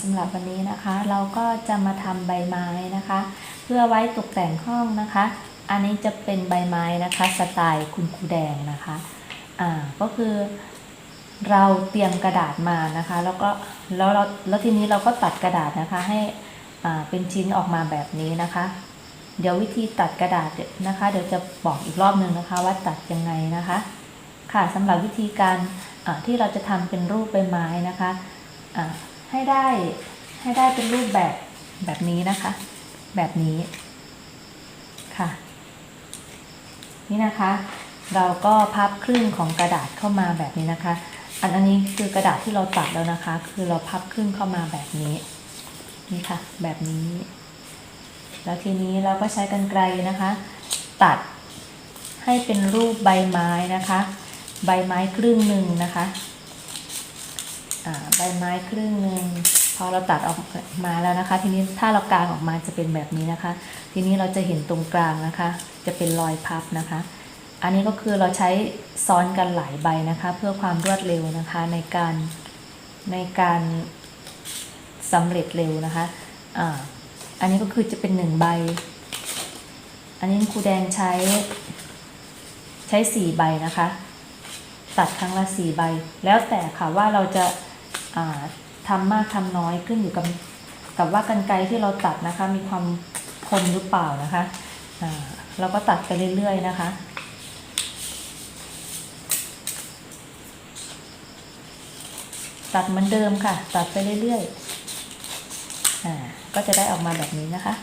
สำหรับวันนี้นะคะ เราก็จะมาทำใบไม้นะคะ เพื่อไว้ตกแต่งห้องนะคะ อันนี้จะเป็นใบไม้นะคะสไตล์คุณครูแดงนะคะอ่าก็คือเราเตรียมกระดาษมานะคะ แล้วก็แล้วเราแล้วทีนี้เราก็ตัดกระดาษนะคะให้อ่าเป็นชิ้นออกมาแบบนี้นะคะ เดี๋ยววิธีตัดกระดาษนะคะ เดี๋ยวจะบอกอีกรอบหนึ่งนะคะ ว่าตัดยังไงนะคะ ค่ะสำหรับวิธีการที่เราจะทำเป็นรูปใบไม้นะคะ ให้ได้ให้ได้เป็นรูปแบบแบบนี้นะคะ แบบนี้ค่ะ นี่นะคะ เราก็พับครึ่งของกระดาษเข้ามาแบบนี้นะคะ อันอันนี้คือกระดาษที่เราตัดแล้วนะคะ คือเราพับครึ่งเข้ามาแบบนี้นี่ค่ะ แบบนี้ แล้วทีนี้เราก็ใช้กรรไกรนะคะ ตัดให้เป็นรูปใบไม้นะคะ ใบไม้ครึ่งหนึ่งนะคะ ใบไม้ครึ่งหนึ่งพอเราตัดออกมาแล้วนะคะ ทีนี้ถ้าเรากางออกมาจะเป็นแบบนี้นะคะ ทีนี้เราจะเห็นตรงกลางนะคะ จะเป็นรอยพับนะคะ อันนี้ก็คือเราใช้ซ้อนกันหลายใบนะคะ เพื่อความรวดเร็วนะคะในการในการสำเร็จเร็วนะคะอ่าอันนี้ก็คือจะเป็นหนึ่งใบ อันนี้ครูแดงใช้ใช้สี่ใบนะคะ ตัดครั้งละสี่ใบ แล้วแต่ค่ะว่าเราจะ ทำทำมากทำน้อยขึ้นอยู่กับกับว่ากันไกรที่เราตัดนะคะ มีความคมหรือเปล่านะคะเราก็ตัดไปเรื่อยๆนะคะตัดเหมือนเดิมค่ะ ตัดไปเรื่อยๆ อ่า ก็จะได้ออกมาแบบนี้นะคะ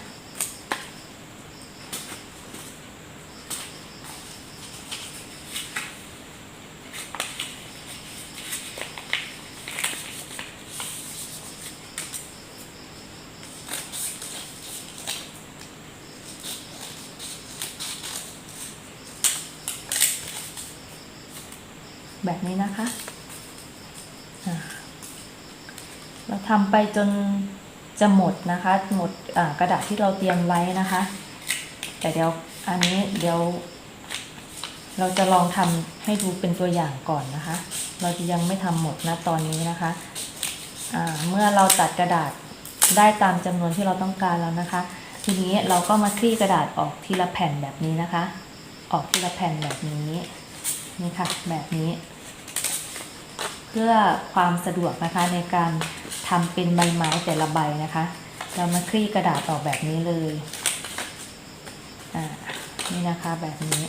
แบบนี้นะคะ เราทำไปจนจะหมดนะคะ หมดกระดาษที่เราเตรียมไว้นะคะ แต่เดี๋ยวอันนี้เดี๋ยว เราจะลองทำให้ดูเป็นตัวอย่างก่อนนะคะ เราจะยังไม่ทำหมดนะตอนนี้นะคะอ่าเมื่อเราตัดกระดาษได้ตามจำนวนที่เราต้องการแล้วนะคะ ทีนี้เราก็มาคลี่กระดาษออกทีละแผ่นแบบนี้นะคะ ออกทีละแผ่นแบบนี้นี่ค่ะแบบนี้ เพื่อความสะดวกนะคะในการทำเป็นใบไม้แต่ละใบนะคะ เรามาคลี่กระดาษออกแบบนี้เลยอ่านี่นะคะแบบนี้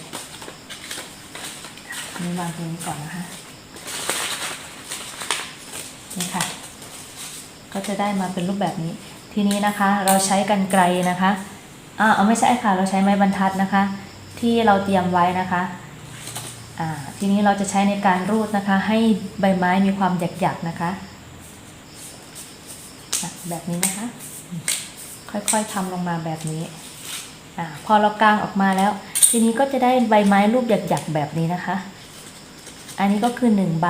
นี่วางตรงนี้ก่อนนะคะนี่ค่ะ ก็จะได้มาเป็นรูปแบบนี้ ทีนี้นะคะเราใช้กันไกลนะคะอ่าเอาไม่ใช่ค่ะ เราใช้ไม้บรรทัดนะคะ ที่เราเตรียมไว้นะคะ ทีนี้เราจะใช้ในการรูดนะคะ ให้ใบไม้มีความหยักๆนะคะ แบบนี้นะคะ ค่อยๆทำลงมาแบบนี้อพอเรากางออกมาแล้ว ทีนี้ก็จะได้ใบไม้รูปหยักๆแบบนี้นะคะ อันนี้ก็คือหนึ่งใบ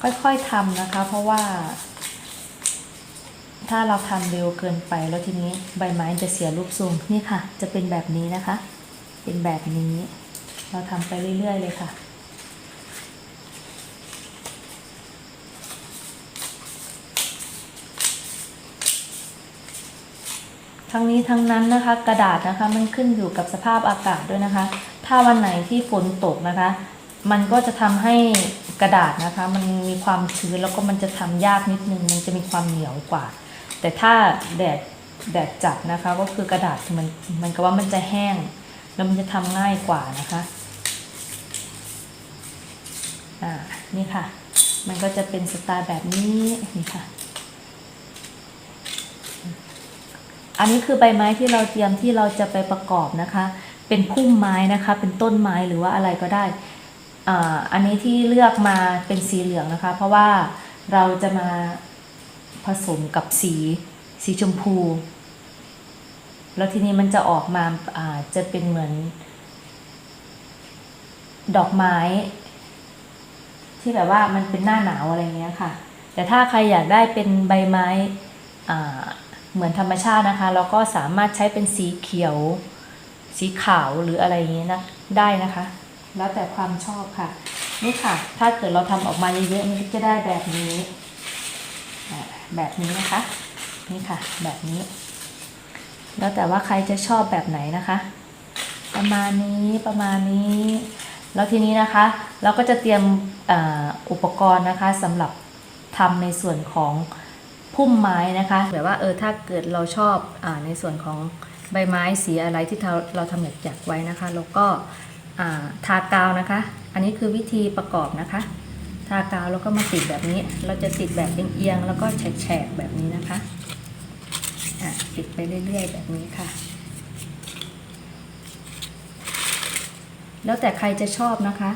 ค่อยๆทำนะคะ เพราะว่า ถ้าเราทำเร็วเกินไปแล้วทีนี้ใบไม้จะเสียรูปทรงนี่ค่ะ จะเป็นแบบนี้นะคะ เป็นแบบนี้ เราทำไปเรื่อย ๆ เลยค่ะ ทั้งนี้ทั้งนั้นนะคะ กระดาษนะคะมันขึ้นอยู่กับสภาพอากาศด้วยนะคะ ถ้าวันไหนที่ฝนตกนะคะ มันก็จะทำให้กระดาษนะคะ มันมีความชื้นแล้วก็มันจะทำยากนิดนึง มันจะมีความเหนียวกว่า แต่ถ้าแดดแดดจัดนะคะก็คือกระดาษมันมันก็ว่ามันจะแห้ง แล้วมันจะทำง่ายกว่านะคะอ่านี่ค่ะ มันก็จะเป็นสไตล์แบบนี้นี่ค่ะ อันนี้คือใบไม้ที่เราเตรียมที่เราจะไปประกอบนะคะ เป็นพุ่มไม้นะคะ เป็นต้นไม้หรือว่าอะไรก็ได้อ่าอันนี้ที่เลือกมาเป็นสีเหลืองนะคะ เพราะว่าเราจะมา ผสมกับสี สีชมพู แล้วทีนี้มันจะออกมาอ่าจะเป็นเหมือน ดอกไม้ ที่แบบว่ามันเป็นหน้าหนาวอะไรเงี้ยค่ะ แต่ถ้าใครอยากได้เป็นใบไม้เหมือนธรรมชาตินะคะเราก็สามารถใช้เป็นสีเขียว สีขาวหรืออะไรอย่างนี้นะได้นะคะ แล้วแต่ความชอบค่ะ นี่ค่ะ ถ้าเกิดเราทำออกมาเยอะๆมันก็จะได้แบบนี้ แบบนี้นะคะ นี่ค่ะ แบบนี้ แล้วแต่ว่าใครจะชอบแบบไหนนะคะ ประมาณนี้ประมาณนี้ แล้วทีนี้นะคะ เราก็จะเตรียมออุปกรณ์นะคะสำหรับทำในส่วนของพุ่มไม้นะคะแบบว่าเออถ้าเกิดเราชอบอในส่วนของใบไม้สีอะไรที่เราเราทำแบบอยากไว้นะคะ แล้วก็ทากาวนะคะ อันนี้คือวิธีประกอบนะคะ ทากาวแล้วก็มาติดแบบนี้ เราจะติดแบบเอียงๆแล้วก็แฉกๆแบบนี้นะคะอะติดไปเรื่อยๆ แบบนี้ค่ะ แล้วแต่ใครจะชอบนะคะ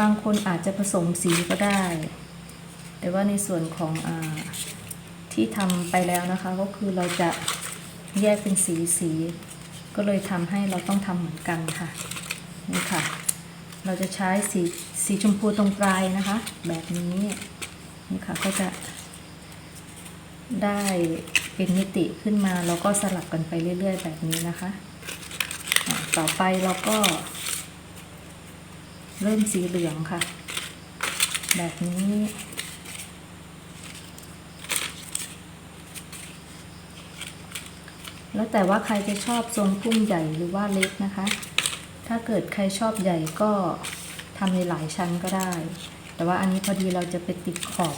บางคนอาจจะผสมสีก็ได้ แต่ว่าในส่วนของอาที่ทำไปแล้วนะคะ ก็คือเราจะแยกเป็นสีสี ก็เลยทำให้เราต้องทำเหมือนกันค่ะนี่ค่ะ เราจะใช้สี สีชมพูตรงปลายนะคะ แบบนี้นี่ค่ะก็จะได้เป็นมิติขึ้นมาแล้วก็สลับกันไปเรื่อย ๆ แบบนี้นะคะอะต่อไปเราก็ เริ่มสีเหลืองค่ะ แบบนี้แล้วแต่ว่าใครจะชอบทรงพุ่มใหญ่หรือว่าเล็กนะคะ ถ้าเกิดใครชอบใหญ่ก็ ทำในหลายชั้นก็ได้ แต่ว่าอันนี้พอดีเราจะไปติดขอบ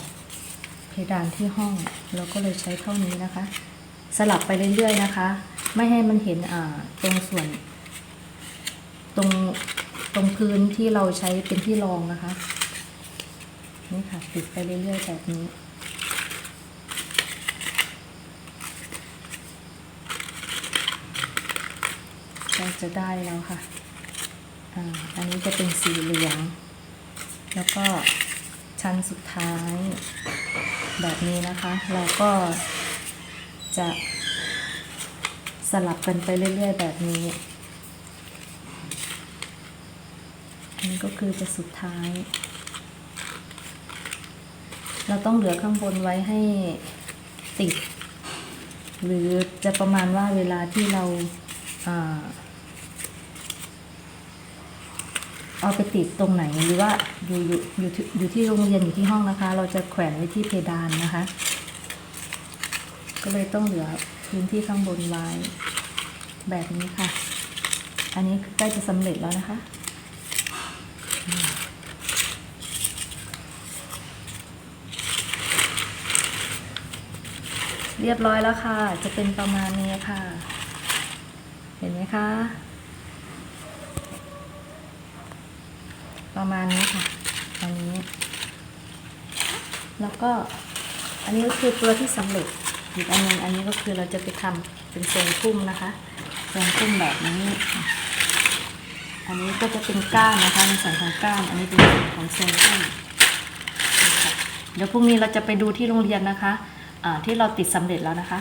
เพดานที่ห้อง เราก็เลยใช้เท่านี้นะคะ สลับไปเรื่อยๆนะคะ ไม่ให้มันเห็นตรงส่วน ตรงตรงพื้นที่เราใช้เป็นที่รองนะคะ นี่ค่ะติดไปเรื่อยๆแบบนี้ก็จะได้แล้วค่ะ อันนี้จะเป็นสีเหลือง แล้วก็ชั้นสุดท้าย แบบนี้นะคะ เราก็จะสลับกันไปเรื่อย ๆ แบบนี้อันนี้ก็คือจะสุดท้าย เราต้องเหลือข้างบนไว้ให้ติด หรือจะประมาณว่าเวลาที่เราอ่า เอาไปติดตรงไหนหรือว่าอยู่อยู่อยู่ที่อยู่ที่โรงเรียนอยู่ที่ห้องนะคะ เราจะแขวนไว้ที่เพดานนะคะ ก็เลยต้องเหลือพื้นที่ข้างบนไว้ แบบนี้ค่ะ อันนี้ใกล้จะสำเร็จแล้วนะคะเรียบร้อยแล้วค่ะ จะเป็นประมาณนี้ค่ะ เห็นไหมคะ ประมาณนี้ค่ะ อันนี้ แล้วก็อันนี้ก็คือตัวที่สำเร็จอีกอันนึงอันนี้ก็คือเราจะไปทำเป็นทรงพุ่มนะคะทรงพุ่มแบบนี้ อันนี้ก็จะเป็นก้านนะคะในส่วนของก้าน อันนี้เป็นส่วนของทรงพุ่มเดี๋ยวพรุ่งนี้เราจะไปดูที่โรงเรียนนะคะอ่าที่เราติดสำเร็จแล้วนะคะ